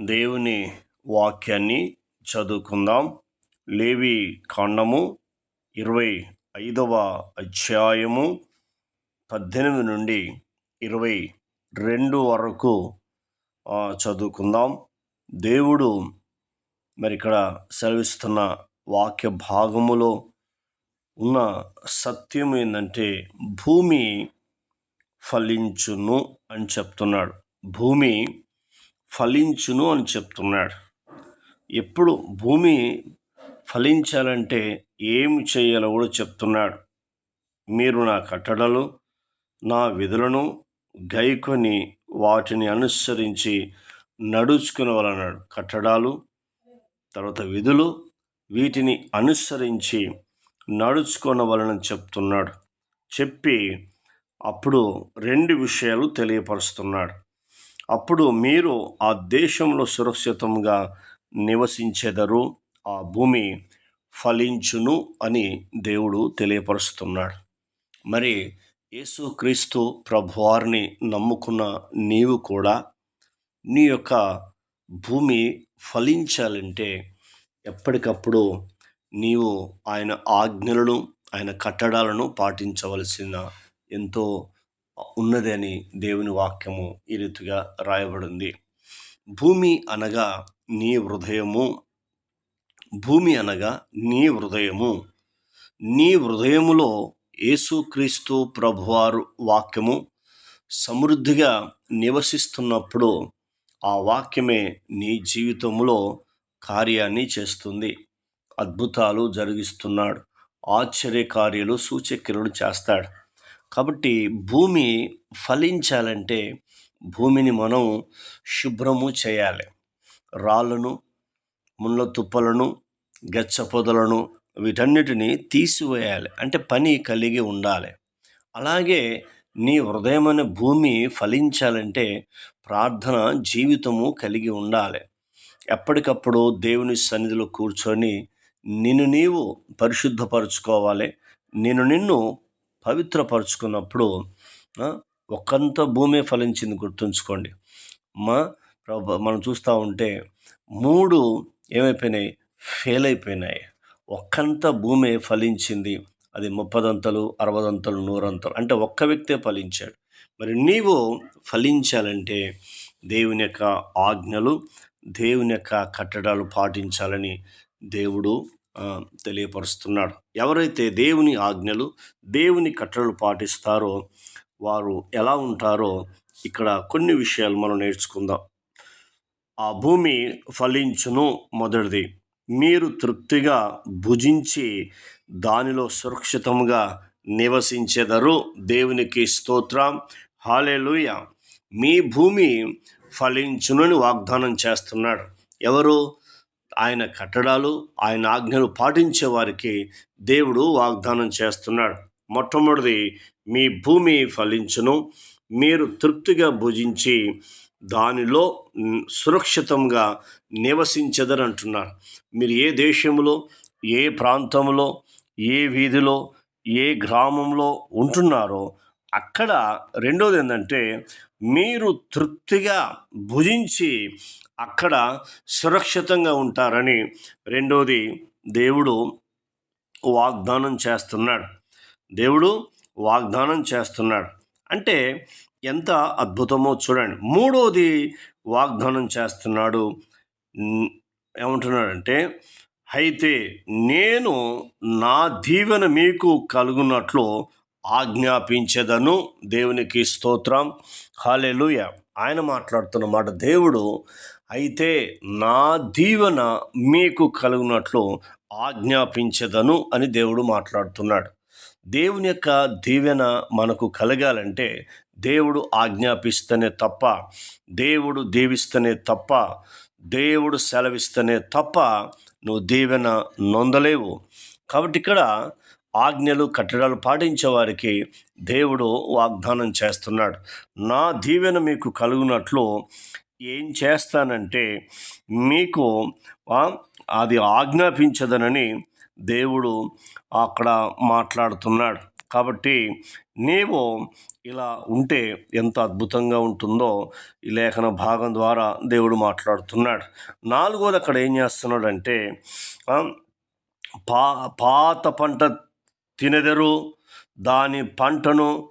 దేవుని వాక్యాన్ని చదువుకుందాం. లేవి కాండము ఇరవై ఐదవ అధ్యాయము పద్దెనిమిది నుండి ఇరవై రెండు వరకు చదువుకుందాం. దేవుడు మరి ఇక్కడ సెలవిస్తున్న వాక్య భాగములో ఉన్న సత్యం ఏంటంటే భూమి ఫలించును అని చెప్తున్నాడు. భూమి ఫలించును అని చెప్తున్నాడు. ఎప్పుడు భూమి ఫలించాలంటే ఏమి చేయాలో కూడా చెప్తున్నాడు. మీరు నా కట్టడలు నా విధులను గైకొని వాటిని అనుసరించి నడుచుకునవలన్నాడు కట్టడాలు తర్వాత విధులు వీటిని అనుసరించి నడుచుకోనవలనని చెప్తున్నాడు. చెప్పి అప్పుడు రెండు విషయాలు తెలియపరుస్తున్నాడు. అప్పుడు మీరు ఆ దేశంలో సురక్షితంగా నివసించెదరు ఆ భూమి ఫలించును అని దేవుడు తెలియపరుస్తున్నాడు. మరి యేసుక్రీస్తు ప్రభువారిని నమ్ముకున్న నీవు కూడా నీ యొక్క భూమి ఫలించాలంటే ఎప్పటికప్పుడు నీవు ఆయన ఆజ్ఞలను ఆయన కట్టడాలను పాటించవలసిన ఎంతో ఉన్నది అని దేవుని వాక్యము ఈ రీతిగా రాయబడింది. భూమి అనగా నీ హృదయము. భూమి అనగా నీ హృదయము. నీ హృదయములో యేసుక్రీస్తు ప్రభువారు వాక్యము. సమృద్ధిగా నివసిస్తున్నప్పుడు ఆ వాక్యమే నీ జీవితంలో కార్యాన్ని చేస్తుంది. అద్భుతాలు జరిగిస్తున్నాడు. ఆశ్చర్య కార్యాలు సూచక్రియలు చేస్తాడు. కాబట్టి భూమి ఫలించాలంటే భూమిని మనం శుభ్రము చేయాలి. రాళ్ళను ముళ్ళ తుప్పలను గచ్చ పొదలను వీటన్నిటిని తీసివేయాలి. అంటే పని కలిగి ఉండాలి. అలాగే నీ హృదయం అనే భూమి ఫలించాలంటే ప్రార్థన జీవితము కలిగి ఉండాలి. ఎప్పటికప్పుడు దేవుని సన్నిధిలో కూర్చొని నిన్ను నీవు పరిశుద్ధపరచుకోవాలి. నేను నిన్ను పవిత్రపరుచుకున్నప్పుడు ఒకంత భూమి ఫలించింది గుర్తుంచుకోండి. మా మనం చూస్తూ ఉంటే మూడు ఏమైపోయినాయి? ఫెయిల్ అయిపోయినాయి ఒక్కంత భూమి ఫలించింది. అది ముప్పదంతలు అరవదంతలు నూరంతలు అంటే ఒక్క వ్యక్తే ఫలించాడు. మరి నీవు ఫలించాలంటే దేవుని యొక్క ఆజ్ఞలు దేవుని యొక్క కట్టడాలు పాటించాలని దేవుడు తెలియపరుస్తున్నాడు. ఎవరైతే దేవుని ఆజ్ఞలు దేవుని కట్టడలు పాటిస్తారో వారు ఎలా ఉంటారో ఇక్కడ కొన్ని విషయాలు మనం నేర్చుకుందాం. ఆ భూమి ఫలించును మొదటిది. మీరు తృప్తిగా భుజించి దానిలో సురక్షితంగా నివసించెదరు. దేవునికి స్తోత్రం. హాలేలుయ. మీ భూమి ఫలించునని వాగ్దానం చేస్తున్నాడు. ఎవరు? ఆయన కట్టడాలు ఆయన ఆజ్ఞలు పాటించే వారికి దేవుడు వాగ్దానం చేస్తున్నాడు. మొట్టమొదటిది మీ భూమి ఫలించును. మీరు తృప్తిగా భుజించి దానిలో సురక్షితంగా నివసించదని అంటున్నారు మీరు ఏ దేశంలో ఏ ప్రాంతంలో ఏ వీధిలో ఏ గ్రామంలో ఉంటున్నారో అక్కడ రెండోది ఏంటంటే మీరు తృప్తిగా భుజించి అక్కడ సురక్షితంగా ఉంటారని రెండోది దేవుడు వాగ్దానం చేస్తున్నాడు. దేవుడు వాగ్దానం చేస్తున్నాడు. అంటే ఎంత అద్భుతమో చూడండి. మూడోది వాగ్దానం చేస్తున్నాడు. ఏమంటున్నాడంటే అయితే నేను నా దీవెన మీకు కలుగునట్లు ఆజ్ఞాపించదను. దేవునికి స్తోత్రం. హాలేలుయ ఆయన మాట్లాడుతున్న మాట దేవుడు అయితే నా దీవెన మీకు కలుగునట్లు ఆజ్ఞాపించదను అని దేవుడు మాట్లాడుతున్నాడు. దేవుని యొక్క దీవెన మనకు కలగాలంటే దేవుడు ఆజ్ఞాపిస్తేనే తప్ప దేవుడు దీవిస్తేనే తప్ప దేవుడు సెలవిస్తేనే తప్ప నువ్వు దీవెన నొందలేవు. కాబట్టి ఇక్కడ ఆజ్ఞలు కట్టడాలు పాటించే వారికి దేవుడు వాగ్దానం చేస్తున్నాడు. నా దీవెన మీకు కలుగునట్లు ఏం చేస్తానంటే మీకు అది ఆజ్ఞాపించదనని దేవుడు అక్కడ మాట్లాడుతున్నాడు. కాబట్టి నీవు ఇలా ఉంటే ఎంత అద్భుతంగా ఉంటుందో ఈ లేఖన భాగం ద్వారా దేవుడు మాట్లాడుతున్నాడు. నాలుగోది అక్కడ ఏం చేస్తున్నాడంటే పా పాత పంట తినెదరు దాని పంటను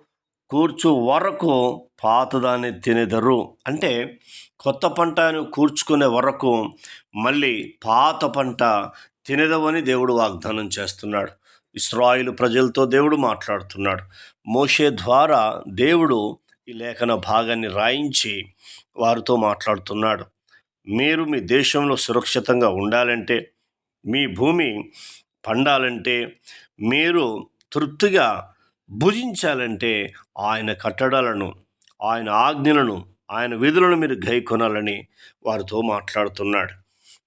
కూర్చు వరకు పాతదాన్ని తినెదరు. అంటే కొత్త పంటను కూర్చుకునే వరకు మళ్ళీ పాత పంట తినదవని దేవుడు వాగ్దానం చేస్తున్నాడు. ఇస్రాయిల్ ప్రజలతో దేవుడు మాట్లాడుతున్నాడు. మోషే ద్వారా దేవుడు ఈ లేఖన భాగాన్ని రాయించి వారితో మాట్లాడుతున్నాడు. మీరు మీ దేశంలో సురక్షితంగా ఉండాలంటే మీ భూమి పండాలంటే మీరు తృప్తిగా భుజించాలంటే ఆయన కట్టడాలను ఆయన ఆజ్ఞలను ఆయన విధులను మీరు గైకొనాలని వారితో మాట్లాడుతున్నాడు.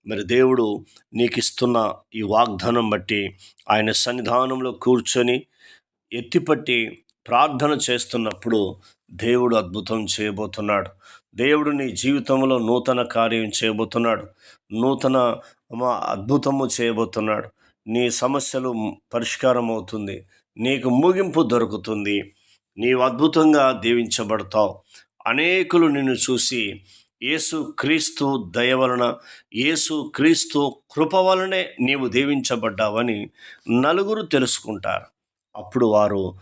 మరి దేవుడు నీకు ఇస్తున్న ఈ వాగ్దానం బట్టి ఆయన సన్నిధానంలో కూర్చొని ఎత్తిపట్టి ప్రార్థన చేస్తున్నప్పుడు దేవుడు అద్భుతం చేయబోతున్నాడు. దేవుడు నీ జీవితంలో నూతన కార్యం చేయబోతున్నాడు. నూతన అద్భుతము చేయబోతున్నాడు. నీ సమస్యలు పరిష్కారం అవుతుంది నీకు ముగింపు దొరుకుతుంది. నీవు అద్భుతంగా దీవించబడతావు. అనేకులు నిన్ను చూసి యేసు క్రీస్తు దయ వలన యేసు క్రీస్తు కృప వలనే నీవు దీవించబడ్డావని నలుగురు తెలుసుకుంటారు. అప్పుడు వారు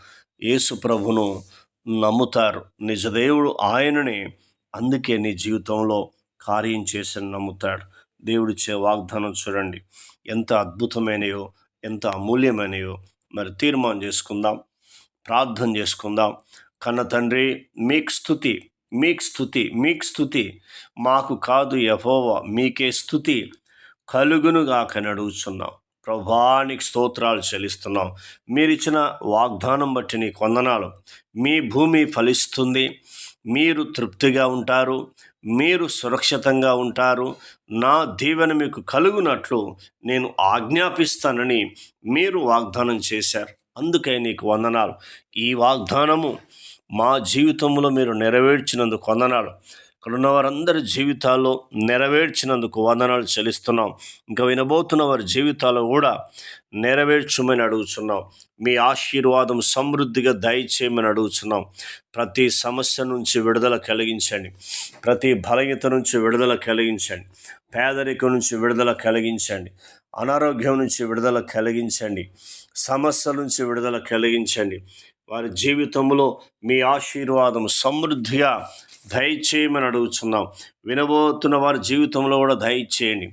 యేసు ప్రభును నమ్ముతారు. నిజదేవుడు ఆయననే అందుకే నీ జీవితంలో కార్యం చేసి నమ్ముతాడు. దేవుడిచ్చే వాగ్దానం చూడండి. ఎంత అద్భుతమైనయో ఎంత అమూల్యమైనయో మరి తీర్మానం చేసుకుందాం ప్రార్థన చేసుకుందాం. కన్న తండ్రి మీకు స్థుతి మీకు స్థుతి మీకు స్థుతి మాకు కాదు యహోవా మీకే స్థుతి కలుగునుగాకని అడుగుచున్నాం. ప్రభానికి స్తోత్రాలు చెల్లిస్తున్నాం. మీరిచ్చిన వాగ్దానం బట్టి నీ కొందనాలు మీ భూమి ఫలిస్తుంది. మీరు తృప్తిగా ఉంటారు. మీరు సురక్షితంగా ఉంటారు. నా దీవెన మీకు కలుగునట్లు నేను ఆజ్ఞాపిస్తానని మీరు వాగ్దానం చేశారు. అందుకే నీకు వందనాలు. ఈ వాగ్దానము మా జీవితంలో మీరు నెరవేర్చినందుకు వందనాలు. ఇక్కడ ఉన్న వారందరి జీవితాల్లో నెరవేర్చినందుకు వందనాలు చెల్లిస్తున్నాం. ఇంకా వినబోతున్న వారి జీవితాల్లో కూడా నెరవేర్చమని అడుగుతున్నాం మీ ఆశీర్వాదం సమృద్ధిగా దయచేయమని అడుగుతున్నాం ప్రతి సమస్య నుంచి విడుదల కలిగించండి. ప్రతి బలహీనత నుంచి విడుదల కలిగించండి. పేదరికం నుంచి విడుదల కలిగించండి. అనారోగ్యం నుంచి విడుదల కలిగించండి. సమస్య నుంచి విడుదల కలిగించండి. వారి జీవితంలో మీ ఆశీర్వాదం సమృద్ధిగా దయచేయమని అడుగుతున్నాం వినబోతున్న వారి జీవితంలో కూడా దయచేయండి.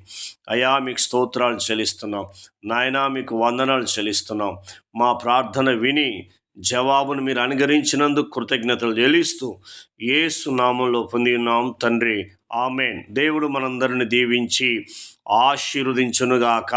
అయా మీకు స్తోత్రాలు చెల్లిస్తున్నాం. నాయనా మీకు వందనాలు చెల్లిస్తున్నాం. మా ప్రార్థన విని జవాబును మీరు అనుగరించినందుకు కృతజ్ఞతలు చెల్లిస్తూ ఏసు నామంలో పొంది ఉన్నాం తండ్రి. ఆమెన్. దేవుడు మనందరిని దీవించి ఆశీర్వదించునుగాక.